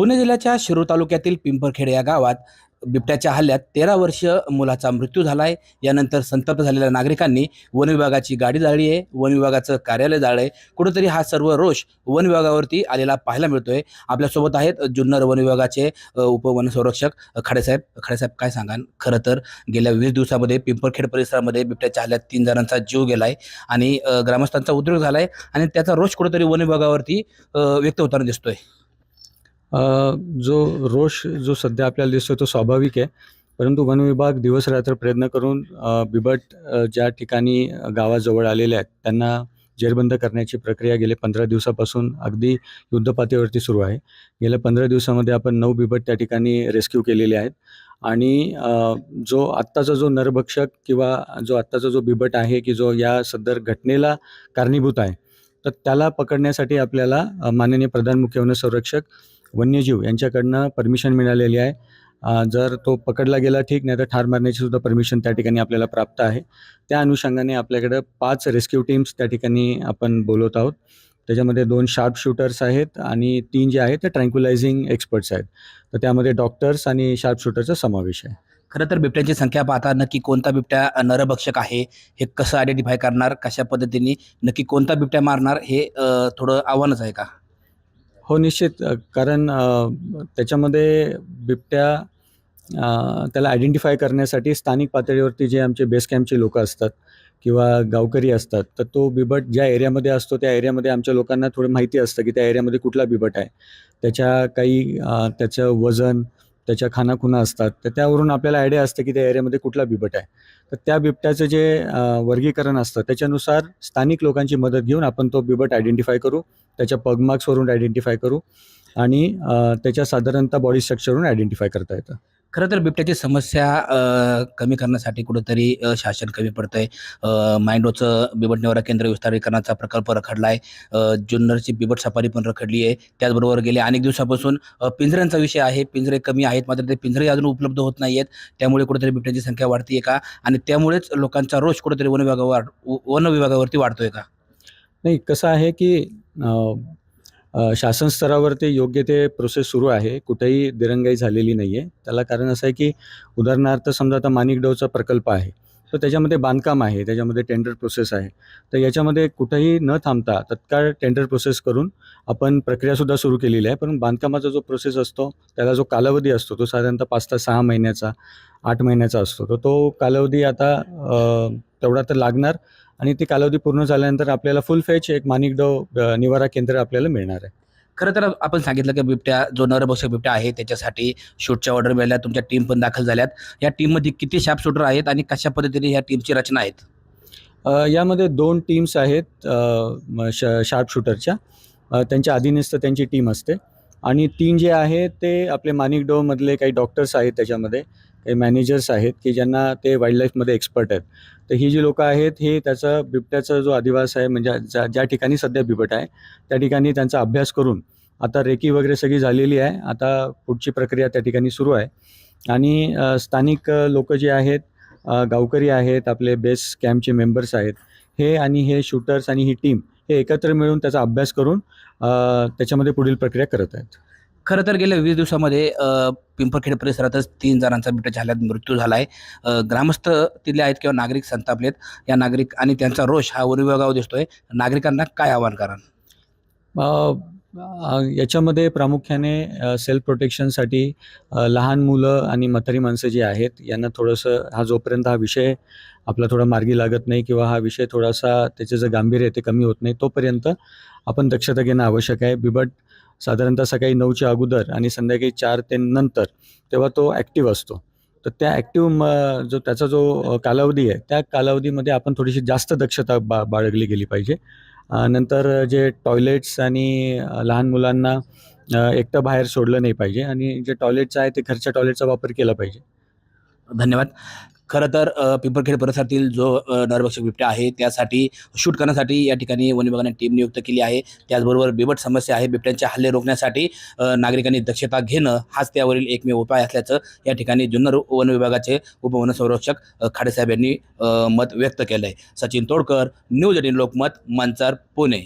पुणे जिल्ह्याच्या शिरूर तालुक्यातील पिंपरखेड या गावात बिबट्याच्या हल्ल्यात तेरा वर्ष मुलाचा मृत्यू झाला आहे यानंतर संतप्त झालेल्या नागरिकांनी वन विभागाची गाडी जाळली आहे. वन विभागाचं कार्यालय जाळलं आहे कुठंतरी हा सर्व रोष वन विभागावरती आलेला पाहायला मिळतोय. आपल्यासोबत आहेत जुन्नर वन विभागाचे उपवनसंरक्षक खडेसाहेब खाडेसाहेब. खाडेसाहेब काय सांगाल? खरं तर गेल्या वीस दिवसामध्ये पिंपरखेड परिसरामध्ये बिबट्याच्या हल्ल्यात तीन जणांचा जीव गेलाय आणि ग्रामस्थांचा ग्रामस्थांचा झाला झालाय आणि त्याचा रोष कुठेतरी वन विभागावरती व्यक्त होताना दिसतोय. जो रोष जो सध्या आपल्याला दिसतो तो स्वाभाविक आहे. परंतु वन विभाग दिवस रात्र प्रयत्न करून बिबट ज्या ठिकाणी गावाजवळ आलेले आहेत त्यांना जेरबंद करण्याची प्रक्रिया गेले पंधरा दिवसापासून अगदी युद्धपातळीवरती सुरू आहे. गेल्या पंधरा दिवसामध्ये आपण नऊ बिबट त्या ठिकाणी रेस्क्यू केलेले आहेत. आणि जो आत्ताचा जो नरभक्षक किंवा जो आत्ताचा जो बिबट आहे की जो या सदर घटनेला कारणीभूत आहे तर त्याला पकडण्यासाठी आपल्याला माननीय प्रधान मुख्य वनसंरक्षक वन्यजीव यांच्याकडनं परमिशन मिळालेली आहे. जर तो पकडला गेला ठीक नाही तर ठार मारण्याची सुद्धा परमिशन त्या ठिकाणी आपल्याला प्राप्त आहे. त्या अनुषंगाने आपल्याकडं पाच रेस्क्यू टीम्स त्या ठिकाणी आपण बोलवत आहोत. त्याच्यामध्ये दोन शार्प शूटर्स आहेत आणि तीन जे आहेत ते ट्रँक्युलायझिंग एक्सपर्ट्स आहेत. तर त्यामध्ये डॉक्टर्स आणि शार्प शूटरचा समावेश आहे. खरं तर बिबट्यांची संख्या पाहता नक्की कोणता बिबट्या नरभक्षक आहे हे कसं आयडेंटिफाय करणार कशा पद्धतीने नक्की कोणता बिबट्या मारणार हे थोडं आव्हानच आहे का? हो निश्चित. कारण त्याच्यामध्ये बिबट्या त्याला आयडेंटिफाय करण्यासाठी स्थानिक पातळीवरती जे आमचे बेस कॅम्पचे लोक असतात किंवा गावकरी असतात तर तो बिबट ज्या एरियामध्ये असतो त्या एरियामध्ये आमच्या लोकांना थोडं माहिती असतं की त्या एरियामध्ये कुठला बिबट आहे. त्याच्या काही त्याचं वजन त्याच्या खानाखुना असतात तर त्यावरून आपल्याला आयडिया असतं की त्या एरियामध्ये कुठला बिबट आहे. तर त्या बिबट्याचं जे वर्गीकरण असतं त्याच्यानुसार स्थानिक लोकांची मदत घेऊन आपण तो बिबट आयडेंटिफाय करू त्याच्या पगमार्क्सवरून आयडेंटिफाय करू आणि त्याच्या साधारणतः बॉडी स्ट्रक्चरवरून आयडेंटिफाय करता येतं. खरं तर बिबट्याची समस्या कमी करण्यासाठी कुठंतरी शासन कमी पडतं आहे माइंडोचं बिबट निवारा केंद्र विस्तारीकरणाचा प्रकल्प रखडला आहे जुन्नरची बिबट सफारी पण रखडली आहे. त्याचबरोबर गेल्या अनेक दिवसापासून पिंजऱ्यांचा विषय आहे. पिंजरे कमी आहेत मात्र ते पिंजरे अजून उपलब्ध होत नाही आहेत त्यामुळे कुठेतरी बिबट्याची संख्या वाढतीये का? आणि त्यामुळेच लोकांचा रोष कुठेतरी वन विभागावर वन विभागावरती वाढतोय का? नाही कसं आहे की शासन स्तरावरती योग्य ते प्रोसेस सुरू आहे. कुठेही दिरंगाई झालेली नाही आहे त्याला कारण असं आहे की उदाहरणार्थ समजा आता माणिकडोचा प्रकल्प आहे. तर त्याच्यामध्ये बांधकाम आहे. त्याच्यामध्ये टेंडर प्रोसेस आहे. तर याच्यामध्ये कुठेही न थांबता तत्काळ टेंडर प्रोसेस करून आपण प्रक्रियासुद्धा सुरू केलेली आहे. पण बांधकामाचा जो प्रोसेस असतो त्याला जो कालावधी असतो तो साधारणतः पाच ते सहा महिन्याचा आठ महिन्याचा असतो. तर तो कालावधी आता तेवढा तर लागणार आणि ती कालावधी पूर्ण झाल्यानंतर आपल्याला फुल फेच एक माणिकडो अ, निवारा केंद्र आपल्याला मिळणार आहे. खरं तर आपण सांगितलं की बिबट्या जो नरभक्षक बिबट्या आहे त्याच्यासाठी शूटच्या ऑर्डर मिळाल्या तुमच्या टीम पण दाखल झाल्यात. या टीममध्ये किती शाप शूटर आहेत आणि कशा पद्धतीने या टीमची रचना आहेत? यामध्ये दोन टीम्स आहेत श शार्प शूटरच्या त्यांच्या अधीनस्थ त्यांची टीम असते. आणि तीन जे आहे ते आपले माणिकडोमधले काही डॉक्टर्स आहेत त्याच्यामध्ये. मॅनेजर्स आहेत की ज्यांना ते वाईल्ड लाईफमध्ये एक्सपर्ट आहेत. तर ही जी लोकं आहेत हे त्याचा बिबट्याचा जो अधिवास आहे म्हणजे ज्या ज्या ठिकाणी सध्या बिबट आहे त्या ठिकाणी त्यांचा अभ्यास करून आता रेकी वगैरे सगळी झालेली आहे. आता पुढची प्रक्रिया त्या ठिकाणी सुरू आहे. आणि स्थानिक लोक जे आहेत गावकरी आहेत आपले बेस कॅम्पचे मेंबर्स आहेत हे आणि हे शूटर्स आणि ही टीम हे एकत्र मिळून त्याचा अभ्यास करून त्याच्यामध्ये पुढील प्रक्रिया करत आहेत. खरं तर गेल्या वीस दिवसामध्ये पिंपरखेड परिसरातच तीन जणांचा बिबट्याच्या हल्ल्यात मृत्यू झाला आहे ग्रामस्थ तिथले आहेत किंवा नागरिक संतापलेत या नागरिक आणि त्यांचा रोष हा उर्विभागावर दिसतोय. नागरिकांना काय आव्हान कारण याच्यामध्ये प्रामुख्याने सेल्फ प्रोटेक्शनसाठी लहान मुलं आणि म्हातारी माणसं जी आहेत यांना थोडंसं हा जोपर्यंत हा विषय आपला थोडा मार्गी लागत नाही किंवा हा विषय थोडासा त्याचे जे गांभीर्य आहे ते कमी होत नाही तोपर्यंत आपण दक्षता घेणं आवश्यक आहे. बिबट साधारणतः सकाळी नऊच्या अगोदर आणि संध्याकाळी चार ते नंतर तेव्हा तो ॲक्टिव्ह असतो. तर त्या ॲक्टिव्ह म जो त्याचा जो कालावधी आहे त्या कालावधीमध्ये आपण थोडीशी जास्त दक्षता बा बाळगली गेली पाहिजे. नंतर जे टॉयलेट्स आणि लहान मुलांना एकटं बाहेर सोडलं नाही पाहिजे आणि जे टॉयलेटचं आहे ते घरच्या टॉयलेटचा वापर केला पाहिजे. धन्यवाद. खरं तर अ, पिंपरखेड परिसरातील जो नरभक्षक बिबट्या आहे त्यासाठी शूट करण्यासाठी या ठिकाणी वन विभागाने टीम नियुक्त केली आहे. त्याचबरोबर बिबट समस्या आहे बिबट्यांचे हल्ले रोखण्यासाठी नागरिकांनी दक्षता घेणं हाच त्यावरील एकमेव उपाय असल्याचं या ठिकाणी जुन्नर वन विभागाचे उपवनसंरक्षक संरक्षक खाडेसाहेब यांनी मत व्यक्त केलं आहे सचिन तोडकर न्यूज एटीन लोकमत मंचर पुणे.